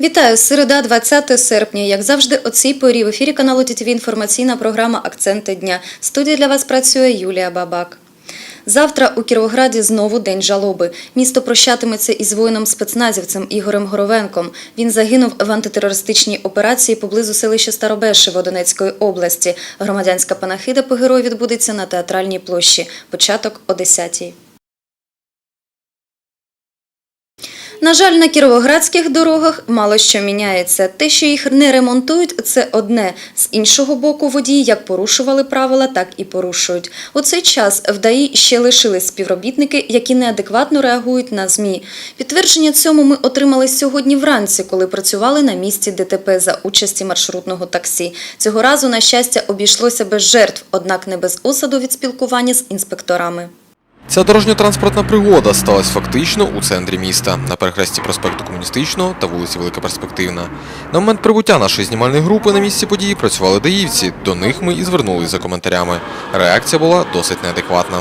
Вітаю, середа, 20 серпня. Як завжди, о цій порі в ефірі каналу ТТВ інформаційна програма Акценти дня. В студії для вас працює Юлія Бабак. Завтра у Кіровограді знову день жалоби. Місто прощатиметься із воїном-спецназівцем Ігорем Горовенком. Він загинув в антитерористичній операції поблизу селища Старобешево Донецької області. Громадянська панахида по герою відбудеться на театральній площі. Початок о 10-й. На жаль, на кіровоградських дорогах мало що міняється. Те, що їх не ремонтують, це одне. З іншого боку, водії як порушували правила, так і порушують. У цей час в ДАІ ще лишились співробітники, які неадекватно реагують на ЗМІ. Підтвердження цьому ми отримали сьогодні вранці, коли працювали на місці ДТП за участі маршрутного таксі. Цього разу, на щастя, обійшлося без жертв, однак не без осаду від спілкування з інспекторами. Ця дорожньо-транспортна пригода сталася фактично у центрі міста, на перехресті проспекту Комуністичного та вулиці Велика Перспективна. На момент прибуття нашої знімальної групи на місці події працювали даївці. До них ми і звернулись за коментарями. Реакція була досить неадекватна.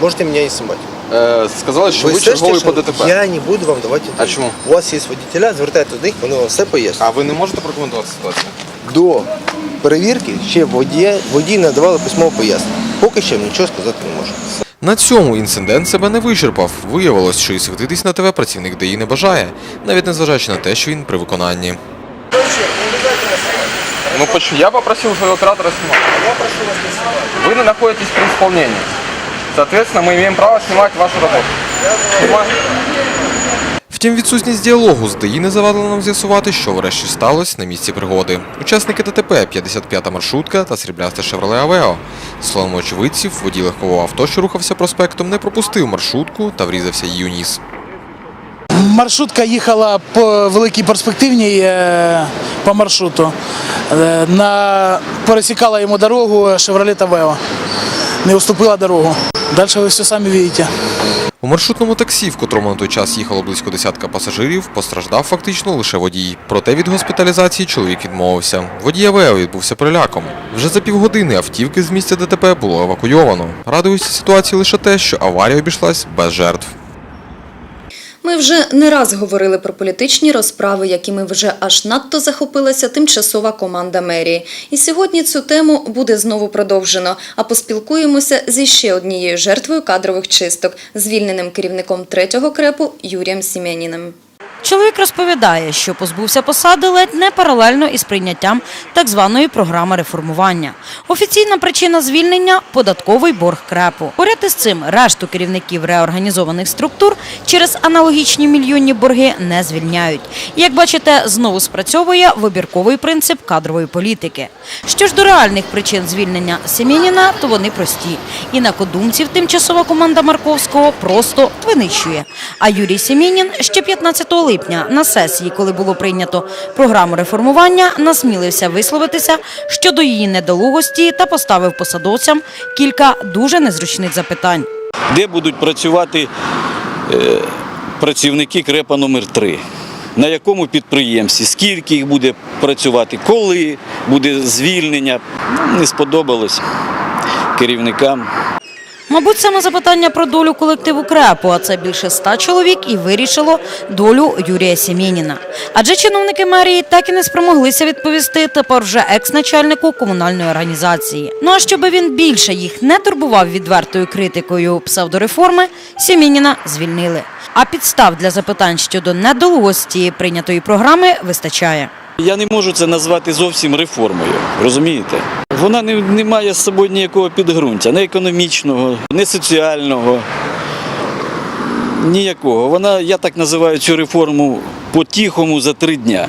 Можете меня не снимать. Е, Сказали, що ви, слышите, черговий по ДТП. Я не буду вам давати А чому? У вас є водителя, звертайте до них, вони вам все пояснять. А ви не можете прокоментувати ситуацію? До перевірки ще водія, водій надавали письмове пояснення. Поки що нічого сказати не можу. На цьому інцидент себе не вичерпав. Виявилось, що і світитись на ТВ працівник ДАІ не бажає, навіть незважаючи на те, що він при виконанні. Ну, я попросил своего оператора прошу вас не знаходитесь при исполнении. Соответственно, мы имеем право снимать вашу. Снимать. Втім, відсутність діалогу з ДАІ не завадила нам з'ясувати, що врешті сталося на місці пригоди. Учасники ДТП, 55-та маршрутка та сріблясте Шевроле Авео. З словами очевидців, водій легкового авто, що рухався проспектом, не пропустив маршрутку та врізався її у ніс. Маршрутка їхала по великій перспективній е, по маршруту. Е, На, пересікала йому дорогу Шевроле Авео. Не уступила дорогу. Далі ви все самі бачите. У маршрутному таксі, в котрому на той час їхало близько десятка пасажирів, постраждав фактично лише водій. Проте від госпіталізації чоловік відмовився. Водій Авео відбувся переляком. Вже за півгодини автівки з місця ДТП було евакуйовано. Радуюся ситуації лише те, що аварія обійшлась без жертв. Ми вже не раз говорили про політичні розправи, якими вже аж надто захопилася тимчасова команда мерії. І сьогодні цю тему буде знову продовжено. А поспілкуємося зі ще однією жертвою кадрових чисток, звільненим керівником третього крепу Юрієм Сім'яніним. Чоловік розповідає, що позбувся посади ледь не паралельно із прийняттям так званої програми реформування. Офіційна причина звільнення – податковий борг крепу. Поряд із цим решту керівників реорганізованих структур через аналогічні мільйонні борги не звільняють. Як бачите, знову спрацьовує вибірковий принцип кадрової політики. Що ж до реальних причин звільнення Семеніна, то вони прості. Інакодумців тимчасова команда Марковського просто винищує. А Юрій Семенін ще 15 липня на сесії, коли було прийнято програму реформування, насмілився висловитися щодо її недолугості та поставив посадовцям кілька дуже незручних запитань. де будуть працювати е, працівники крепа номер 3 на якому підприємстві, скільки їх буде працювати, коли буде звільнення. Ну, Не сподобалось керівникам. Мабуть, саме запитання про долю колективу КРЕПу, а це більше ста чоловік, і вирішило долю Юрія Сімєніна. Адже чиновники мерії так і не спромоглися відповісти тепер вже екс-начальнику комунальної організації. Ну а щоби він більше їх не турбував відвертою критикою псевдореформи, Сімєніна звільнили. А підстав для запитань щодо недолугості прийнятої програми вистачає. Я не можу це назвати зовсім реформою, розумієте? Вона не, не має з собою ніякого підґрунтя, не економічного, не соціального, ніякого. Вона, я так називаю цю реформу по-тихому за три дня.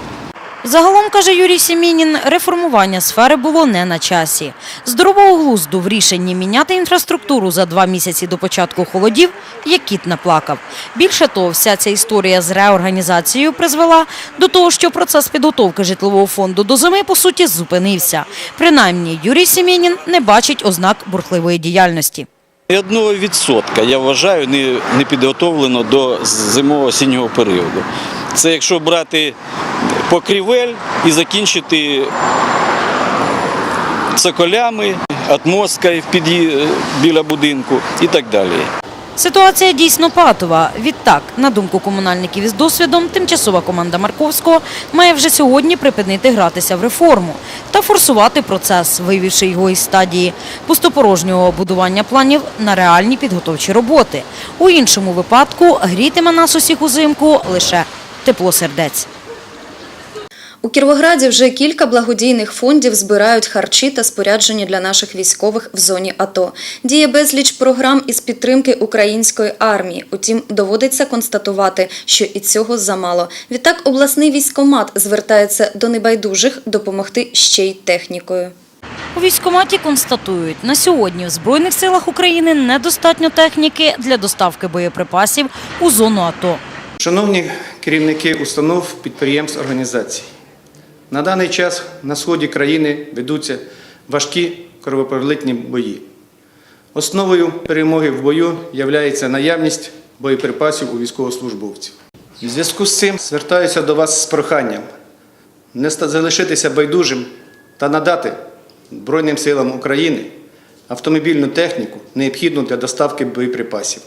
Загалом, каже Юрій Сімінін, реформування сфери було не на часі. Здорового глузду в рішенні міняти інфраструктуру за два місяці до початку холодів, як кіт наплакав. Більше того, вся ця історія з реорганізацією призвела до того, що процес підготовки житлового фонду до зими, по суті, зупинився. Принаймні, Юрій Сімінін не бачить ознак бурхливої діяльності. Одного відсотка, я вважаю, не, підготовлено до зимово-осіннього періоду. Це якщо брати покрівель і закінчити цоколями, під'ї- біля будинку і так далі. Ситуація дійсно патова. Відтак, на думку комунальників із досвідом, тимчасова команда Марковського має вже сьогодні припинити гратися в реформу та форсувати процес, вивівши його із стадії пустопорожнього будування планів на реальні підготовчі роботи. У іншому випадку грітиме нас усіх узимку лише тепло сердець. У Кіровограді вже кілька благодійних фондів збирають харчі та спорядження для наших військових в зоні АТО. Діє безліч програм із підтримки української армії. Утім, доводиться констатувати, що і цього замало. Відтак, обласний військомат звертається до небайдужих допомогти ще й технікою. У військкоматі констатують, на сьогодні в Збройних силах України недостатньо техніки для доставки боєприпасів у зону АТО. Шановні керівники установ, підприємств, організацій, на даний час на сході країни ведуться важкі кровопролитні бої. Основою перемоги в бою є наявність боєприпасів у військовослужбовців. У зв'язку з цим звертаюся до вас з проханням не залишитися байдужим та надати Збройним силам України автомобільну техніку, необхідну для доставки боєприпасів.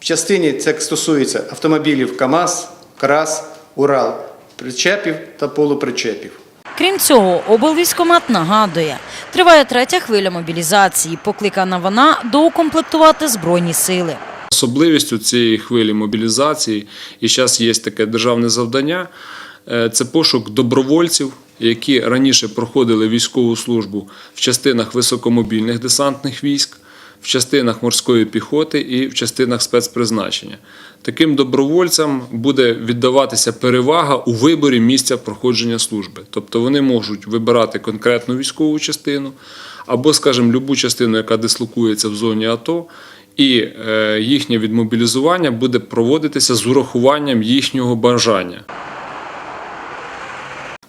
В частині це стосується автомобілів КАМАЗ, КРАС, Урал, причепів та полупричепів. Крім цього, облвійськкомат нагадує, триває третя хвиля мобілізації, покликана вона доукомплектувати Збройні сили. Особливістю цієї хвилі мобілізації, і зараз є таке державне завдання, е, це пошук добровольців, які раніше проходили військову службу в частинах високомобільних десантних військ, в частинах морської піхоти і в частинах спецпризначення. Таким добровольцям буде віддаватися перевага у виборі місця проходження служби. Тобто вони можуть вибирати конкретну військову частину або, скажімо, любу частину, яка дислокується в зоні АТО, і е, їхнє відмобілізування буде проводитися з урахуванням їхнього бажання.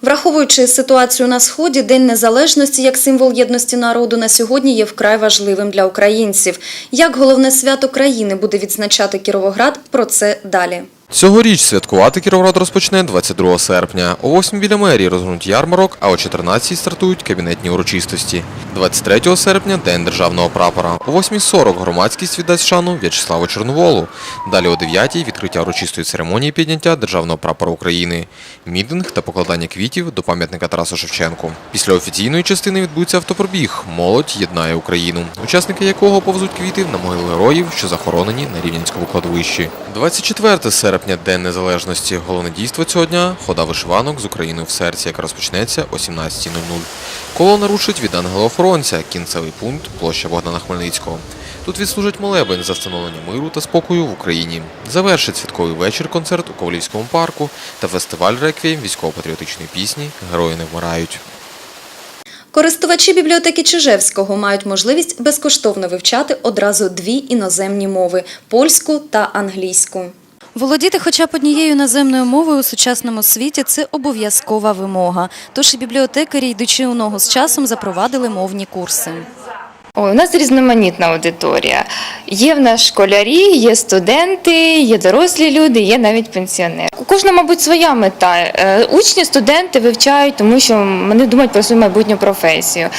Враховуючи ситуацію на сході, День Незалежності як символ єдності народу на сьогодні є вкрай важливим для українців. Як головне свято країни буде відзначати Кіровоград, про це далі. Цьогоріч святкувати Кіровоград розпочне 22 серпня. О 8 біля мерії розгорнуть ярмарок, а о 14 стартують кабінетні урочистості. 23 серпня – День державного прапора. О 8.40 громадськість віддасть шану В'ячеславу Чорноволу. Далі о 9 відкриття урочистої церемонії підняття державного прапора України. Мітинг та покладання квітів до пам'ятника Тарасу Шевченку. Після офіційної частини відбудеться автопробіг «Молодь єднає Україну», учасники якого повзуть квіти на могили героїв, що захоронені на Рівненському кладовищі. 24 серпня – День Незалежності. Головне дійство цього дня – хода вишиванок з Україною в серці, яка розпочнеться о 17.00. Колона рушить від ангела-охоронця, кінцевий пункт – площа Богдана Хмельницького. Тут відслужать молебень за встановлення миру та спокою в Україні. Завершить святковий вечір концерт у Ковалівському парку та фестиваль реквієм військово-патріотичної пісні «Герої не вмирають». Користувачі бібліотеки Чижевського мають можливість безкоштовно вивчати одразу дві іноземні мови польську та англійську. Володіти хоча б однією наземною мовою у сучасному світі це обов'язкова вимога. Тож і бібліотекарі, йдучи у ногу з часом, запровадили мовні курси. Ой, у нас різноманітна аудиторія. Є в нас школярі, є студенти, є дорослі люди, є навіть пенсіонери. У кожного, мабуть, своя мета. Е, Учні, студенти вивчають, тому що вони думають про свою майбутню професію.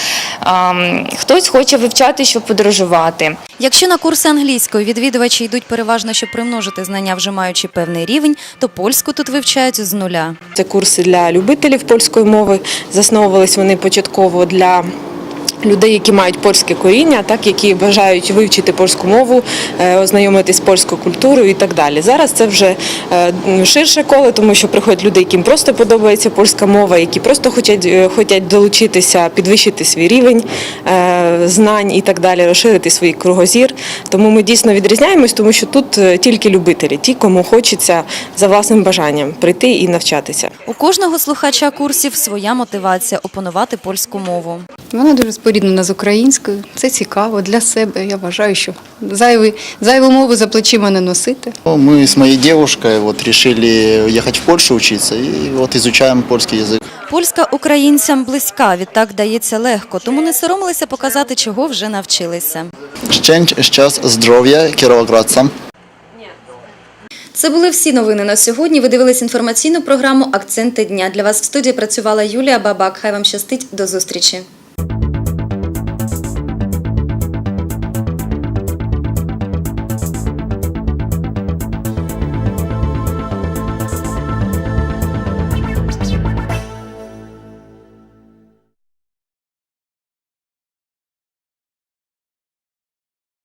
Хтось хоче вивчати, щоб подорожувати. Якщо на курси англійської відвідувачі йдуть переважно, щоб примножити знання, вже маючи певний рівень, то польську тут вивчають з нуля. Це курси для любителів польської мови. Засновувались вони початково для людей, які мають польське коріння, так які бажають вивчити польську мову, е, ознайомитись з польською культурою і так далі. Зараз це вже е, ширше коло, тому що приходять люди, яким просто подобається польська мова, які просто хочуть, е, хочуть долучитися, підвищити свій рівень знань і так далі, розширити свій кругозір. Тому ми дійсно відрізняємось, тому що тут тільки любителі, ті, кому хочеться за власним бажанням прийти і навчатися. У кожного слухача курсів своя мотивація опанувати польську мову. Вона дуже споріднена з українською. Це цікаво для себе. Я вважаю, що зайві, зайву мову за плечима не носити. Мы с моей девушкой вот решили ехать в Польшу учиться и вот изучаем польский язык. Польська українцям близька, відтак дається легко, тому не соромилися показати, чого вже навчилися. Szczęść, щас, здоров'я кіровоградцям. Це були всі новини на сьогодні. Ви дивились інформаційну програму Акценти дня. Для вас в студії працювала Юлія Бабак. Хай вам щастить. До зустрічі.